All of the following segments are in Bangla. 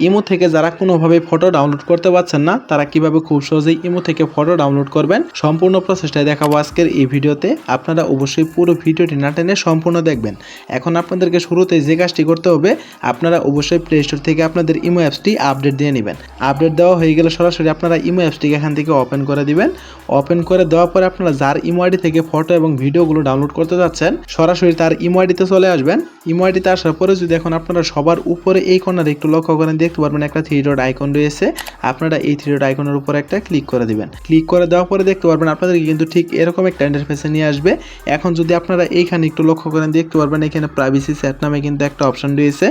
ইমো থেকে যারা কোনোভাবে ফটো ডাউনলোড করতে পারছেন না, তারা কীভাবে খুব সহজেই ইমো থেকে ফটো ডাউনলোড করবেন, সম্পূর্ণ প্রসেসটাই দেখাবো আজকের এই ভিডিওতে। আপনারা অবশ্যই পুরো ভিডিওটি না টেনে সম্পূর্ণ দেখবেন। এখন আপনাদেরকে শুরুতে যে কাজটি করতে হবে, আপনারা অবশ্যই প্লে স্টোর থেকে আপনাদের ইমো অ্যাপসটি আপডেট দিয়ে নেবেন। আপডেট দেওয়া হয়ে গেলে সরাসরি আপনারা ইমো অ্যাপসটিকে এখান থেকে ওপেন করে দিবেন। ওপেন করে দেওয়ার পরে আপনারা যার ইমো আইডি থেকে ফটো এবং ভিডিওগুলো ডাউনলোড করতে যাচ্ছেন সরাসরি তার ইমো আইডিতে চলে আসবেন। ইমো আইডিতে আসার পরে যদি এখন আপনারা সবার উপরে এই কর্নারে একটু লক্ষ্য করেন দেখতে পারবেন একটা থ্রি ডট আইকন রয়েছে। আপনারা এই থ্রি ডট আইকনের উপর একটা ক্লিক করে দিবেন। ক্লিক করে দেওয়ার পরে দেখতে পারবেন আপনাদেরকে কিন্তু ঠিক এরকম একটা ইন্টারফেসে নিয়ে আসবে। এখন যদি আপনারা এইখানে একটু লক্ষ্য করেন, দেখতে পারবেন এখানে প্রাইভেসি সেট নামে কিন্তু একটা অপশন রয়েছে।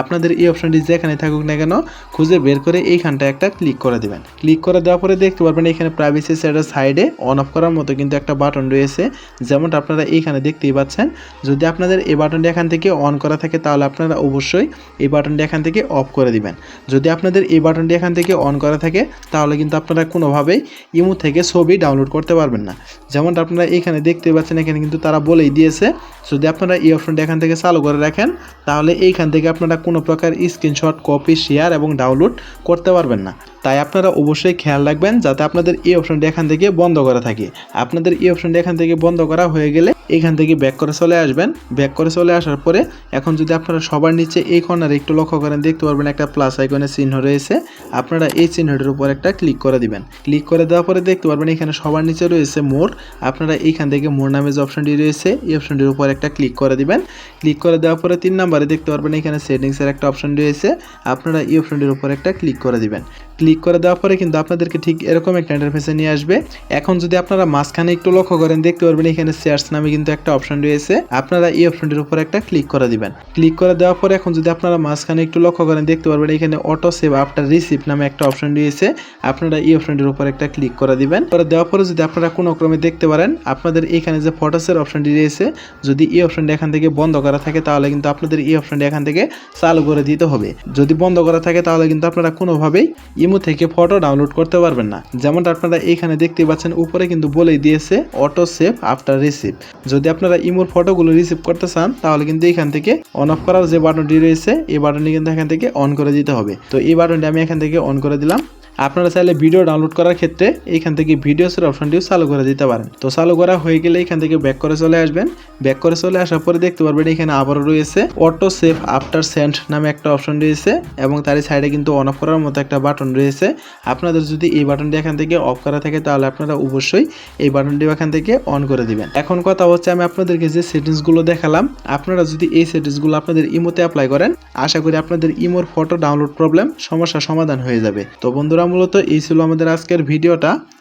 আপনাদের এই অপশনটি যেখানে থাকুক না কেন, খুঁজে বের করে এইখানটা একটা ক্লিক করে দিবেন। ক্লিক করে দেওয়ার পরে দেখতে পারবেন এখানে প্রাইভেসি সেটের সাইডে অন অফ করার মতো কিন্তু একটা বাটন রয়েছে। যেমনটা আপনারা এইখানে দেখতেই পাচ্ছেন। যদি আপনাদের এই বাটনটি এখান থেকে অন করা থাকে, তাহলে আপনারা অবশ্যই এই বাটনটি এখান থেকে অফ করে দিবেন। যদি আপনাদের এই বাটনটি এখান থেকে অন করা থাকে, তাহলে কিন্তু আপনারা কোনোভাবেই ইমো থেকে ছবি ডাউনলোড করতে পারবেন না। যেমনটা আপনারা এখানে দেখতে পাচ্ছেন, এখানে কিন্তু তারা বলেই দিয়েছে যদি আপনারা এই অপশনটা এখান থেকে চালু করে রাখেন, তাহলে এইখান থেকে আপনারা কোনো প্রকার স্ক্রিনশট কপি শেয়ার এবং ডাউনলোড করতে পারবেন না। তাই আপনারা অবশ্যই খেয়াল রাখবেন যাতে আপনাদের এই অপশনটি এখান থেকে বন্ধ করা থাকে। আপনাদের এই অপশনটি এখান থেকে বন্ধ করা হয়ে গেলে এখান থেকে ব্যাক করে চলে আসবেন। ব্যাক করে চলে আসার পরে এখন যদি আপনারা সবার নিচে এই কর্নারে একটু লক্ষ্য করেন, দেখতে পারবেন একটা প্লাস আইকনের চিহ্ন রয়েছে। আপনারা এই চিহ্নটির উপর একটা ক্লিক করে দিবেন। ক্লিক করে দেওয়ার পরে দেখতে পারবেন এখানে সবার নিচে রয়েছে মোর আপনারা এইখান থেকে মোর নামে যে অপশনটি রয়েছে, এই অপশনটির উপর একটা ক্লিক করে দিবেন। ক্লিক করে দেওয়ার পরে তিন নাম্বারে দেখতে পারবেন এখানে সেটিংসের একটা অপশন রয়েছে। আপনারা এই অপশনটির উপর একটা ক্লিক করে দিবেন। ক্লিক করে দেওয়ার পরে কিন্তু আপনাদেরকে ঠিক এরকম একটা ইন্টারফেসে নিয়ে আসবে। এখন যদি আপনারা মাঝখানে একটু লক্ষ্য করেন, দেখতে পারবেন এখানে শেয়ার্স নামে কিন্তু একটা অপশন রয়েছে। আপনারা এই অপশনটির উপর একটা ক্লিক করে দিবেন। ক্লিক করে দেওয়ার পরে এখন যদি আপনারা মাঝখানে একটু লক্ষ্য করেন, দেখতে পারবেন এখানে অটো সেভ আফটার রিসিভ নামে একটা অপশন রয়েছে। আপনারা এই অপশনটির উপর একটা ক্লিক করে দিবেন। পরে দেওয়ার পরে যদি আপনারা কোনো ক্রমে দেখতে পারেন, আপনাদের এখানে যে ফটোসের অপশনটি রয়েছে, যদি এই অপশনটি এখান থেকে বন্ধ করা থাকে, তাহলে কিন্তু আপনাদের এই অপশনটি এখান থেকে চালু করে দিতে হবে। যদি বন্ধ করা থাকে, তাহলে কিন্তু আপনারা কোনোভাবেই ইমো থেকে ফটো ডাউনলোড করতে পারবেন না। যেমনটা আপনারা এখানে দেখতে পাচ্ছেন, উপরে কিন্তু বলেই দিয়েছে, অটো সেভ আফটার রিসিভ। যদি আপনারা ইমোর ফটোগুলো রিসিভ করতে চান, তাহলে কিন্তু এখান থেকে অন অফ করার যে বাটনটি রয়েছে, এই বাটনটি কিন্তু এখান থেকে অন করে দিতে হবে। তো এই বাটনটি আমি এখান থেকে অন করে দিলাম। আপনারা চাইলে ভিডিও ডাউনলোড করার ক্ষেত্রে এখান থেকে ভিডিওসের অপশনটিও চালু করে দিতে পারেন। তো চালু করা হয়ে গেলে এখান থেকে ব্যাক করে চলে আসবেন। ব্যাক করে চলে আসার পরে দেখতে পারবেন এখানে আবারও রয়েছে অটো সেভ আফটার সেন্ড নামে একটা অপশন রয়েছে এবং তারই সাইডে কিন্তু অন অফ করার মতো একটা বাটন রয়েছে। আপনাদের যদি এই বাটনটি এখান থেকে অফ করা থাকে তাহলে আপনারা অবশ্যই এই বাটনটি এখান থেকে অন করে দিবেন। এখন কথা হচ্ছে আমি আপনাদেরকে যে সেটিংসগুলো দেখালাম, আপনারা যদি এই সেটিংসগুলো আপনাদের ইমোতে অ্যাপ্লাই করেন, আশা করি আপনাদের ইমোর ফটো ডাউনলোড প্রবলেম সমস্যা সমাধান হয়ে যাবে। তো বন্ধুরা, মূলত এই ছিল আমাদের আজকের ভিডিওটা।